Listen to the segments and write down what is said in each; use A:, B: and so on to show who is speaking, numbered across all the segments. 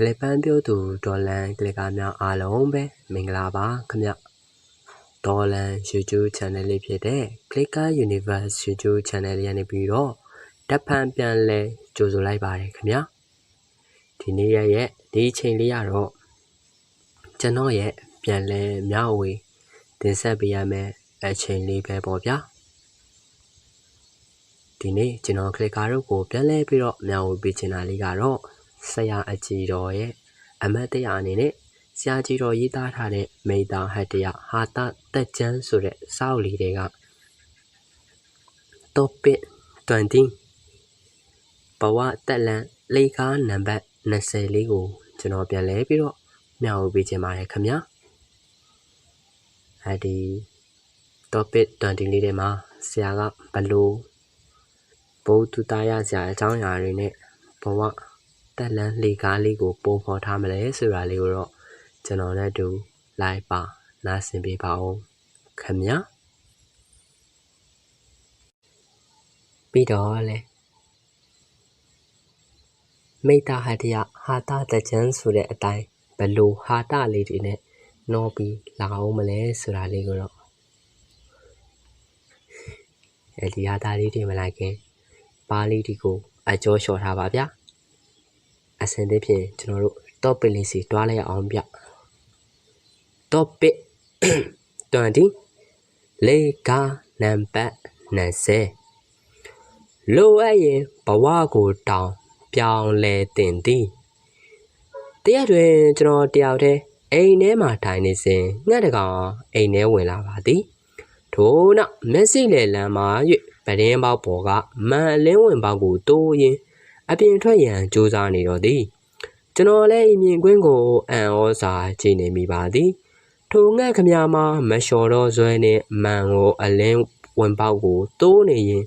A: ကလစ်ပန်းပြုတ်သူဒေါ်လန်ကလစ်ကာများအားလုံးပဲမင်္ဂလာပါခင်ဗျဒေါ်လန် YouTube channel လေးဖြစ်တဲ့ Clicker Universe YouTube channel လေးကနေပြီးတော့တပ်ဖန်ပြန်လဲကြိုဆိုလိုက်ပါတယ်ခင်ဗျဒီနေ့ရက်ရဲ့ဒီအချိန်လေးကတော့ကျွန်တော်ရဲ့ပြန်လဲမျှဝေတင်ဆက်ပေးရမယ့်အချိန်လေးပဲပေါ့ဗျာဒီနေ့ကျွန်တော် Clicker တို့ကိုပြန်လဲပြီးတော့မျှဝေပေးချင်တာလေးကတော့ ဆရာအကြီးတော်ရဲ့အမတ်တရားအနေနဲ့ဆရာကြီးတော်ရေးသားထားတဲ့မိတာဟတ်တရားဟာတတက်ချမ်းဆိုတဲ့စာအုပ်လေးတွေက topic 20ဘဝတက်လန်လေကားနံပါတ်20လေးကိုကျွန်တော်ပြန်လဲပြီးတော့မျှဝေပေးခြင်းပါတယ်ခင်ဗျာအဲဒီ topic 20လေးထဲမှာဆရာကဘလို့ဘုသူသားရဆရာအကြောင်းအရာတွေနဲ့ဘဝ တက်လန်းလေကားလေးကို ပုံဖော်ထားမလဲဆိုတာလေးကိုတော့ကျွန်တော်နဲ့အတူလိုက်ပါနားဆင်ပေးပါဦးခင်ဗျာပြီးတော့လေမိတ္တဟတယဟာတတကြံဆိုတဲ့အတိုင်းဘလို့ဟာတလေးတွေနဲ့နှောပြီးလာအောင်မလဲဆိုတာလေးကိုတော့အဲဒီဟာတာလေးတွေမလိုက်ခင်ပါဠိဒီကိုအကျော်လျှော်ထားပါဗျာ အစင်သဖြင့်ကျွန်တော်တို့ topic လေးစီတွားလိုက်အောင်ဗျ topic 20လေကာနံပါတ်20လိုအပ်ရင်ဘဝကိုတောင်းပြောင်းလဲတင်သည်တရက်တွင်ကျွန်တော်တယောက်တည်းအိမ်ထဲမှာထိုင်နေစဉ်ငှက်တကောင်အိမ်ထဲဝင်လာပါသည်ထို့နောက်မျက်စိလေလမ်းမှာ၍ပဒင်းပေါက်ပေါ်ကမန်အလင်းဝင်ပေါက်ကိုတိုးရင်း အပြင်ထွက်ရန်ကြိုးစားနေတော့သည်ကျွန်တော်လည်းအမြင်ကွင်းကိုအံ့ဩစာကြည့်နေမိပါသည်ထိုငှက်ခမမှာမလျှော်တော့ဇွဲနှင့်မန်ကိုအလင်းဝင်ပေါက်ကိုတိုးနေရင်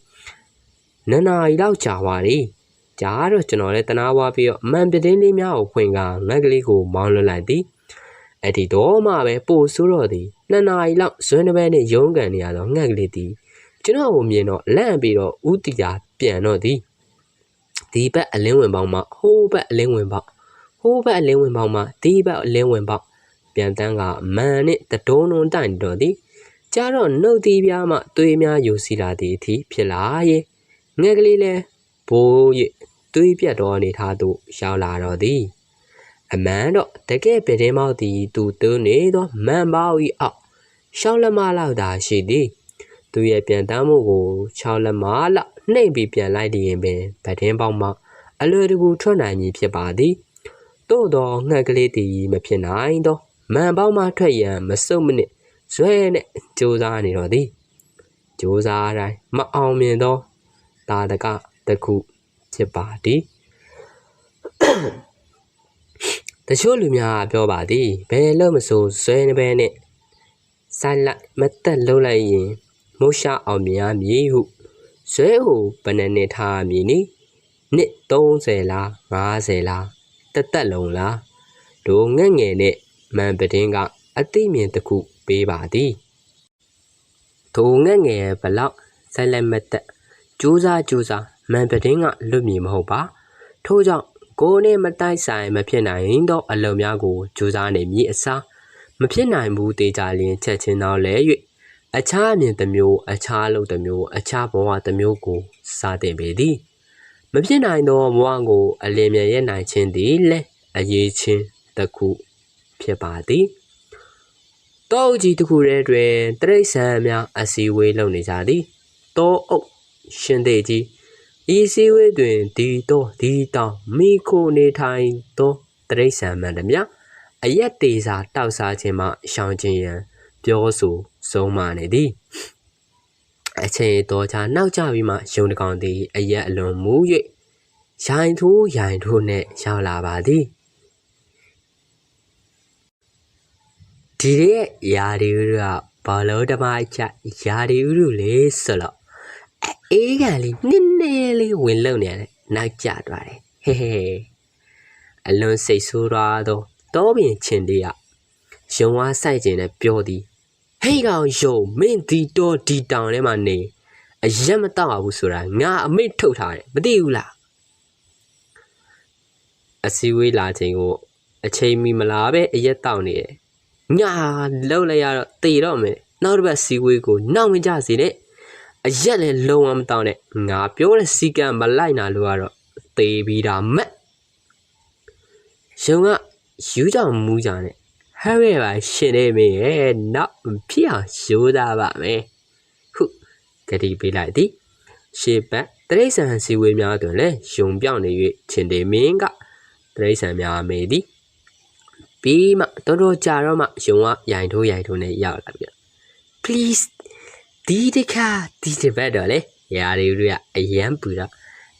A: နနာရီလောက်ကြာပါသည်ကြာတော့ကျွန်တော်လည်းတနာဝါပြီးတော့မန်ပြတင်းလေးများကိုဖွင့်ကငှက်ကလေးကိုမောင်းလွှတ်လိုက်သည်အဲ့ဒီတော့မှပဲပို့ဆိုးတော့သည်နှစ်နာရီလောက်ဇွဲနှပဲနဲ့ရုံးကန်နေရတော့ငှက်ကလေးသည်ကျွန်တော်ကိုမြင်တော့လန့်ပြီးတော့ဥတီတာပြန်တော့သည် ဒီဘက်အလင်းဝင်ပေါင်းမှဟိုးဘက်အလင်းဝင်ပေါက်ဟိုးဘက်အလင်းဝင်ပေါက်မှဒီဘက်အလင်းဝင်ပေါက်ပြန်တန်းကမန်နဲ့တတုံးလုံးတိုင်တော့သည်ကြတော့နှုတ်သီးပြားမှသွေးများယူစီလာသည်အထိဖြစ်လာရဲ့ငှက်ကလေးလဲဘိုးရဲ့သွေးပြတ်တော်အနေထားသို့ရောက်လာတော့သည်အမှန်တော့တကယ်ပြတင်းမောက်သည်သူသွနေသောမန်ပေါဤအောက်ရှောင်းလက်မလောက်သာရှိသည် သူရဲ့ပြန်တမ်းမှုကို6လက်မလောက်နှိမ့်ပြီးပြန်လိုက်ရင်ပင်ဗဒင်းပေါက်မှအလွယ်တကူထွက်နိုင်မည်ဖြစ်ပါသည်သို့သောငှက်ကလေးသည်မဖြစ်နိုင်သောမန်ပေါက်မှထွက်ရန်မစုံမနစ်ဇွဲနဲ့ကြိုးစားနေတော့သည်ကြိုးစားတိုင်းမအောင်မြင်သောတာတကတခုဖြစ်ပါသည်တချို့လူများပြောပါသည်ဘယ်လို့မဆိုဇွဲနေပဲနဲ့ဆိုင်လိုက်မတက်လုံးလိုက်ရင် မိုးရှအောင်မြင်ရမည်ဟုဇွဲဟုဘယ်နဲ့နဲ့ထားမည်နိနှစ်30လား50လားတက်တက်လုံးလားဒိုငက်ငယ်နဲ့မန်ပတင်းကအသိမြင်တစ်ခုပေးပါသည်ဒိုငက်ငယ်ဘလောက်ဆိုင်လိုက်မတက်ကြိုးစားကြိုးစားမန်ပတင်းကလွတ်မည်မဟုတ်ပါထို့ကြောင့်ကိုယ်နဲ့မတိုက်ဆိုင်မဖြစ်နိုင်သောအလုံများကိုကြိုးစားနေမည်အစားမဖြစ်နိုင်ဘူးတေချာလင်းချက်ချင်းတော့လဲ၍ အခြားအမြင်တစ်မျိုးအခြားအလုပ်တစ်မျိုးအခြားဘဝတစ်မျိုးကိုစတင်ပေသည်မဖြစ်နိုင်သောဘဝကိုအလင်းမြန်ရနိုင်ခြင်းသည်လည်းအရေးချင်းတစ်ခုဖြစ်ပါသည်တောအုပ်ကြီးတစ်ခုတည်းတွင်တရိษံများအစည်းအဝေးလုပ်နေကြသည်တောအုပ်ရှင်သေးကြီးဤစည်းဝေးတွင်ဒီတော့ဒီတောင်မိခိုနေထိုင်သောတရိษံမှန်သည်များအရက်တေစာတောက်စားခြင်းမှရှောင်ခြင်းရန် ပြောဆိုဆုံးမနေသည်အချိန်တော်ချာနောက်ကျပြီးမှရုံတကောင်သည်အရက်အလွန်မူ၍ရိုင်ထိုးရိုင်ထိုးနှင့်ရောက်လာပါသည်ဒီရဲ့ယာဒီဥကဘာလို့တမိုက်ချယာဒီဥလူလေးဆိုတော့အေးကန်လေးနည်းနည်းလေးဝင်လုံနေရတယ်နောက်ကျသွားတယ်ဟဲဟဲအလွန်စိတ်ဆိုးသွားတော့တောပြင်ချင်းတည်းကရုံဝါဆိုင်ကျင်နဲ့ပြောသည် ဟေးကောင်ယုံမင်းဒီတော့ဒီတောင်ထဲမှာနေအရက်မတော့ဘူးဆိုတာငါအမိတ်ထုတ်ထားတယ်မသိဘူးလားအစည်းအဝေးလာချိန်ကိုအချိန်မီမလာပဲအရက်တောက်နေတယ်ညာလောက်လိုက်ရတော့တေတော့မယ်နောက်တစ်ပတ်စည်းဝေးကိုနောက်မကြစီနဲ့အရက်လည်းလုံးဝမတောင်းနဲ့ငါပြောတဲ့စီကံမလိုက်နာလို့ကတော့သေပြီးတာမက်ရုံကယူကြောင်မူးကြနဲ့ ဟဲ့ရဲပါရှင်နေမေရဲ့နောက်ဖြစ်အောင်ရိုးသားပါမယ်ဟုဂတိပေးလိုက်သည်ရှေ့ဘက်တရိษံစီဝေးများတွင်လည်းယုံပြောင်းနေ၍ချင်းတေမင်းကတရိษံများမေသည်ပြီးမှတော်တော်ကြာတော့မှယုံကရိုင်ထိုးရိုင်ထိုးနဲ့ရောက်လာပြီ please ဒီတခါဒီတစ်ပတ်တော့လေရာရီတို့ကအရန်ပူတော့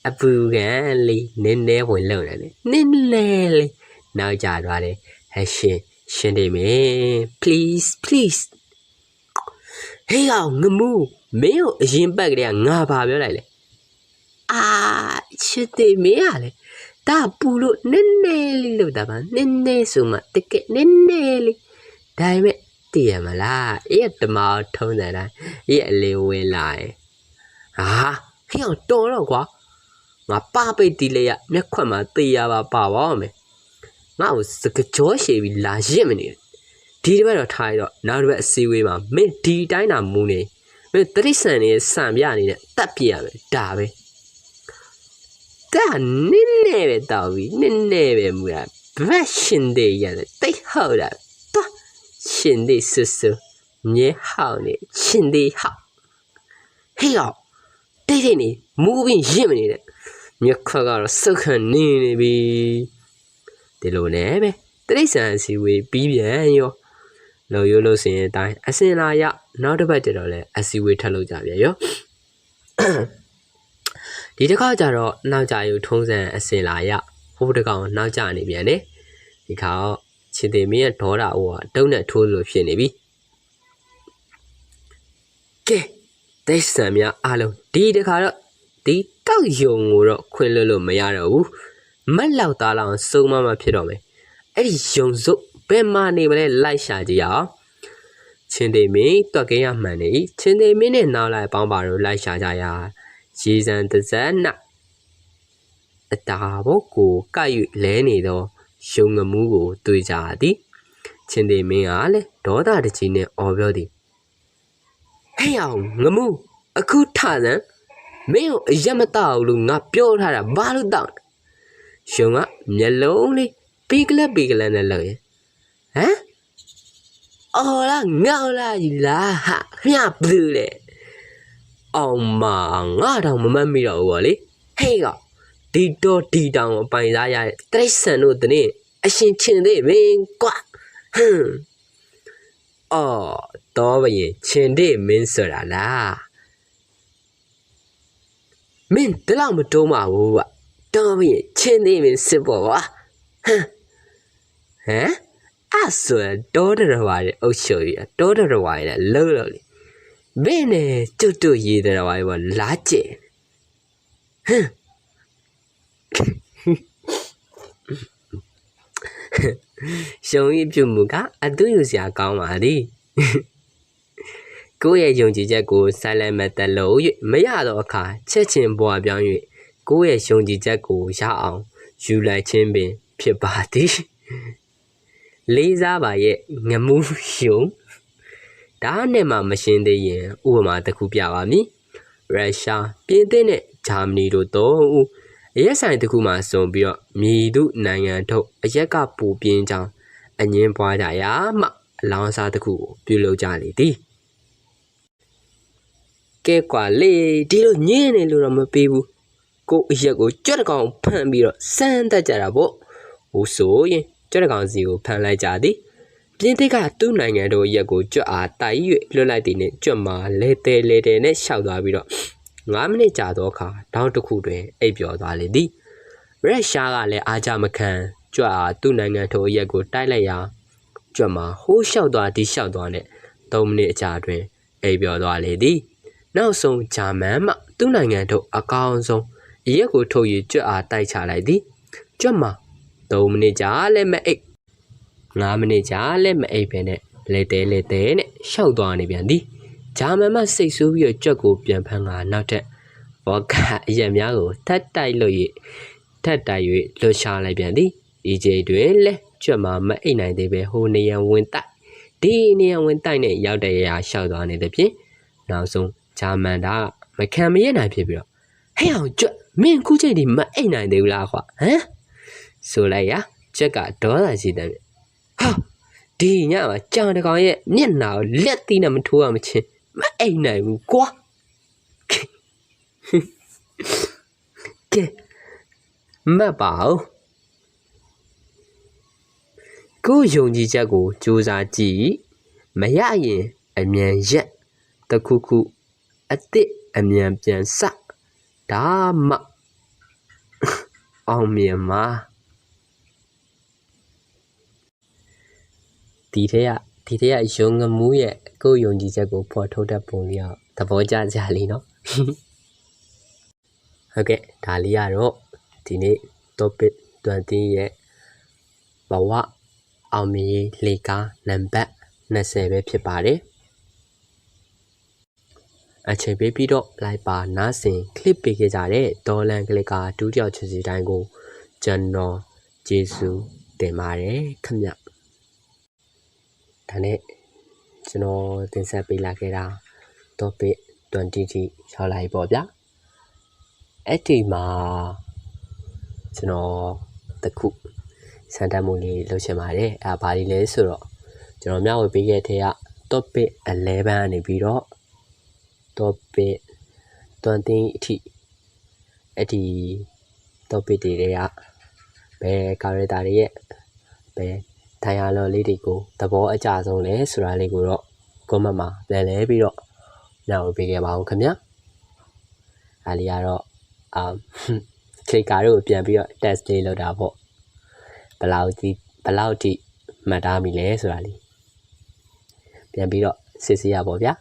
A: အပူကန်လေးနင်းနေဝင်လုံတယ်လေနင်းလေလေးနောက်ကြသွားတယ်ဟဲ့ရှင် ရှင်နေမေ please please ဟေးကောင်ငမူမင်းကိုအရင်ပတ်ကလေးကငါပါပြောလိုက်လေအာချစ်တယ်မင်းကလေဒါပူလို့နည်းနည်းလေးလို့တာပါနည်းနည်းဆိုမှတကယ်နည်းနည်းလေးဒါပေမဲ့တည်ရမလားအဲ့တမောထုံးတယ်လားအဲ့အလေးဝင်လာရင်ဟာဟင်းအောင်တော်တော့ကွာငါပပိတ်တီလေးရမျက်ခွက်မှာတေးရပါပါပါမယ် ငါ့ကိုစကကြောရှည်ပြီးလာရစ်မနေဒီတစ်ပတ်တော့ထားရတော့နောက်တစ်ပတ်အစည်းအဝေးမှာမင်းဒီတိုင်းတာမူနေမင်းတရိษံနေစံပြနေတဲ့တက်ပြရမယ်ဒါပဲဒါနင်းနေပဲတောက်ပြီးနင်းနေပဲမူတာဘက်ရှင်တဲ့ရတယ်တိတ်ဟောက်တာတော့ရှင်တဲ့ဆူဆူညေဟောက်နေရှင်တဲ့ဟောက်ဟေးရောက်တိတ်တိတ်နေမူပြီးရင့်မနေတဲ့မြက်ခွက်ကတော့စုတ်ခန့်နေနေပြီ ဒီလိုနဲ့ပဲတိရစ္ဆာန်စီဝေးပြီးပြန်ရောလောရိုးလို့စင်အတိုင်းအစင်လာရနောက်တစ်ပတ်ကျတော့လဲအစီဝေးထပ်လို့ကြပြန်ရောဒီတစ်ခါကျတော့နောက်ကြယူထုံးစံအစင်လာရဟိုးတစ်ကောင်နောက်ကျနေပြန်တယ်ဒီခါတော့ချစ်သေးမင်းရဲ့ဒေါတာအိုးကတုံးနဲ့ထိုးလို့ဖြစ်နေပြီကဲတိတ်ဆန်များအားလုံးဒီတစ်ခါတော့ဒီတောက်ယုံကိုတော့ခွင့်လွှတ်လို့မရတော့ဘူး မက်လောက်သားလောက်စုံမမဖြစ်တော့မယ်အဲ့ဒီယုံစုပ်ဘယ်မှနေမလဲလိုက်ရှာကြည့်အောင်ချင်းသေးမင်းတွက်ကင်းရမှန်နေချင်းသေးမင်းနဲ့နောက်လိုက်ပေါင်းပါတော့လိုက်ရှာကြရရေစံတစ်စက်နအတာဘုတ်ကိုကပ်၍လဲနေသောယုံငမှုကိုတွေ့ကြသည်ချင်းသေးမင်းကလည်းဒေါသတကြီးနဲ့အော်ပြောသည်ဟဲ့အောင်ငမှုအခုထစမ်းမင်းကိုအရက်မတောက်ဘူးလို့ငါပြောထားတာဘာလို့တောက် လဲယုံကမျက်လုံးလေးပီကလက်ပီကလက်နဲ့လောက်ရင်ဟမ်အော်လားငေါလားကြီးလားဟာမြဘူးလေအောင်မငါတော့မမတ်မိတော့ဘူးဗောလေဟေးကဒီတော့ဒီတောင်အပိုင်စားရတဲ့တိရစ္ဆာန်တို့တနေ့အရှင်ချင်သေးမင်းကွာဟမ်အော်တော့ဘရင်ချင်သေးမင်းဆိုတာလားမင်းတလောက်မတုံးပါဘူးကွာ တော့ဘရင်ချင်သေးမင်းစစ်ပေါ်ကွာဟမ်ဟမ်အဲ့ဆိုရင်တောတရဝါရဲ့အုပ်ချုပ်ရတောတရဝါရဲ့လှုပ်လို့လေမင်းနဲ့ကျွတ်ကျွတ်ရေးတယ်ဝါရဲ့လာကျဲဟမ်ရှုံဤပြုမှုကအတူယူစရာကောင်းပါသည်ကိုယ့်ရဲ့ယုံကြည်ချက်ကို silent method လို့၍မရတော့အခါချက်ချင်းပွားပြောင်း၍ ကိုယ့်ရဲ့ယုံကြည်ချက်ကိုရအောင်ယူလိုက်ခြင်းပင်ဖြစ်ပါသည်လေးစားပါရဲ့ငမှုယုံဒါနဲ့မှမရှင်းသေးရင်ဥပမာတစ်ခုပြပါမည်ရုရှားပြင်သစ်နဲ့ဂျာမနီတို့တော့ဦးအရက်ဆိုင်တစ်ခုမှစုံပြီးတော့မြည်သူနိုင်ငံထုတ်အရက်ကပူပြင်းကြောင်းအငင်းပွားကြရာမှအလောင်းစားတစ်ခုကိုပြုလုပ်ကြလေသည်ကဲကွာလေဒီလိုညင်းနေလို့တော့မပေးဘူး ကိုအရက်ကိုကြွက်တကောင်ဖမ်းပြီးတော့စမ်းတတ်ကြတာပေါ့ဟိုဆိုရင်ကြွက်တကောင်စီကိုဖမ်းလိုက်ကြသည်ပြင်းသစ်ကသူ့နိုင်ငံတို့ရက်ကိုကြွက်အားတိုက်၍လွတ်လိုက်သည်နှင့်ကြွက်မှာလဲတဲလဲတဲနဲ့ရှောက်သွားပြီးတော့9မိနစ်ကြာသောအခါတောင်းတစ်ခုတွင်အိပ်ပျော်သွားလေသည်ရက်ရှားကလည်းအားကြမခံကြွက်အားသူ့နိုင်ငံထိုရက်ကိုတိုက်လိုက်ရာကြွက်မှာဟိုးလျှောက်သွားဒီလျှောက်သွားနဲ့3မိနစ်အကြာတွင်အိပ်ပျော်သွားလေသည်နောက်ဆုံးဂျာမန်မှသူ့နိုင်ငံတို့အကောင်းဆုံး ရက်ကိုထုတ်၍ကြွက်အားတိုက်ချလိုက်သည်ကြွက်မှာ3မိနစ်ကြာလည်းမအိပ်9မိနစ်ကြာလည်းမအိပ်ပဲနဲ့လဲတဲလဲတဲနဲ့ရှောက်သွားနေပြန်သည်ဂျာမန်မှစိတ်ဆိုးပြီးတော့ကြွက်ကိုပြန်ဖမ်းကနောက်ထပ်ဘောကအရက်များကိုထတ်တိုက်လို့ရထက်တိုက်၍လွတ်ရှာလိုက်ပြန်သည်ဒီချိန်တွင်လဲကျွတ်မှမအိတ်နိုင်သေးပဲဟိုနေရန်ဝင်တိုက်ဒီနေရန်ဝင်တိုက်နဲ့ရောက်တဲ့ရာရှောက်သွားနေသည်ဖြင့်နောက်ဆုံးဂျာမန်တာမခံမရနိုင်ဖြစ်ပြီးတော့ဟဲ့အောင်ကျွတ် မင်းခုချိန်ဒီမအိတ်နိုင်သေးဘူးလားခွာဟမ်ဆိုလိုက်ရကျွက်ကဒေါသရှိတယ်ဟာဒီညမှာကြောင်တကောင်ရဲ့မျက်နှာကိုလက်သီးနဲ့မထိုးရမချင်းမအိတ်နိုင်ဘူးကွာကဲမတ်ပါဦးကိုယ်ယုံကြည်ချက်ကိုစူးစမ်းကြည့်မရရင်အမြန်ရက်တစ်ခုခုအစ်စ်အမြန်ပြန်စ ဒါမှအောင်မြင်မှာဒီထက်ကဒီထက်ကယုံငမှုရဲ့ကိုယ်ယုံကြည်ချက်ကိုဖော်ထုတ်တဲ့ပုံလေးအောင်သဘောကျကြလေးနော်ဟုတ်ကဲ့ဒါလေးကတော့ဒီနေ့ topic 20ရဲ့ဘဝအောင်မြင်လေးကားနံပါတ်20ပဲဖြစ်ပါတယ် အချိန်ပေးပြီးတော့လိုက်ပါနားဆင် clip ပေးခဲ့ကြတဲ့ဒေါ်လန်ကလစ်ကာဒုတိယချစ်စီတိုင်းကိုကျွန်တော်ကျေးဇူးတင်ပါတယ်ခင်ဗျဒါနဲ့ကျွန်တော်တင်ဆက်ပေးလာခဲ့တာ topic 20ထိရောက်လာပြီပေါ့ဗျာအဲ့ဒီမှာကျွန်တော်တခုစံတတ်မှုလေးလုပ်ချင်ပါတယ်အဲဘာလေးလဲဆိုတော့ကျွန်တော်မျှဝေပေးခဲ့တဲ့က topic 11ကနေပြီးတော့ topic 20အထိအဲ့ဒီ topic တွေတွေကဘယ် character တွေရဲ့ဘယ်ထိုင်ရလော်လေးတွေကိုသဘောအကျဆုံးလဲဆိုတာလေးကိုတော့ comment မှာပြန်လဲပြီးတော့ညှောပေးခဲ့ပါဦးခင်ဗျာအားလေးကတော့အာ clicker တို့ပြန်ပြီးတော့ test လေးလုပ်တာပေါ့ဘယ်လောက်ဒီဘယ်လောက်ထိမှတ်သားမိလဲဆိုတာလေးပြန်ပြီးတော့စစ်ဆေးရပါဗျာ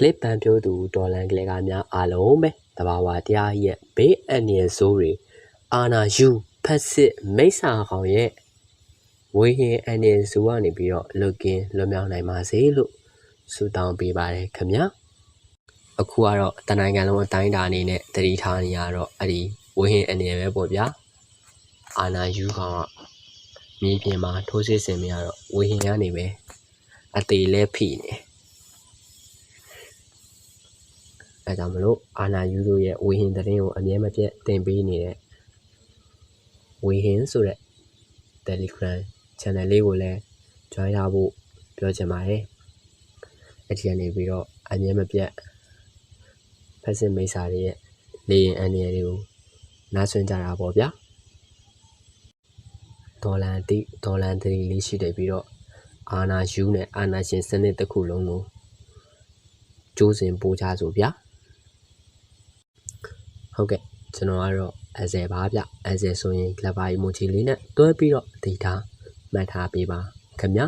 A: clip ပန်ပြိုးသူဒေါ်လန်ကလေးကများအားလုံးပဲတဘာဝတရားရဲ့ဘေးအန္တရာယ်ဆိုးတွေအာနာယူဖက်စစ်မိစ္ဆာကောင်ရဲ့ဝေဟင်အန္တရာယ်ဆိုးကနေပြီးတော့လွတ်ကင်းလွတ်မြောက်နိုင်ပါစေလို့ဆုတောင်းပေးပါတယ်ခင်ဗျာအခုကတော့တနိုင်ငံလုံးအတိုင်းအတာအနေနဲ့တတိထားနေရတော့အဲ့ဒီဝေဟင်အန္တရာယ်ပဲပေါ့ဗျာအာနာယူကောင်ကမြေပြင်မှာထိုးစစ်ဆင်မရတော့ဝေဟင်ကနေပဲအသေးလဲဖိနေတယ် အဲကြောင့်မလို့အာနာယူတို့ရဲ့ဝေဟင်သတင်းကိုအမြဲမပြတ်တင်ပေးနေတဲ့ဝေဟင်ဆိုတဲ့ Telegram channel လေးကိုလည်း join ရဖို့ပြောချင်ပါတယ်။အဲ့ဒီကနေပြီးတော့အမြဲမပြတ်ဖက်စစ်မိတ်ဆာတွေရဲ့လေရင်အန်ရည်တွေကိုနားဆွင့်ကြတာပေါ့ဗျာ။ဒေါ်လာတိဒေါ်လာတရီလေးရှိတယ်ပြီးတော့အာနာယူနဲ့အာနာရှင်စနစ်တစ်ခုလုံးကိုကျိုးစင်ပို့ကြဆိုဗျာ။ ဟုတ်ကဲ့ကျွန်တော်ကတော့အဇယ်ပါဗျအဇယ်ဆိုရင် clever emoji လေးနဲ့တွဲပြီးတော့ဒေတာမှတ်ထားပေးပါခင်ဗျာ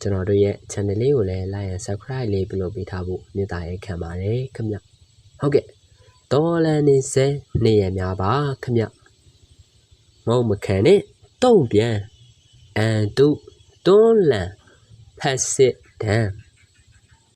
A: ကျွန်တော်တို့ရဲ့ channel လေးကိုလည်း like and subscribe လေးပြုလုပ်ပေးထားဖို့မေတ္တာရက်ခံပါတယ်ခင်ဗျဟုတ်ကဲ့တော်လန်နေစေနေရများပါခင်ဗျမဟုတ်မခံနဲ့တုံ့ပြန်အန်တုတွန်းလန်ဖက်စစ်ဒန်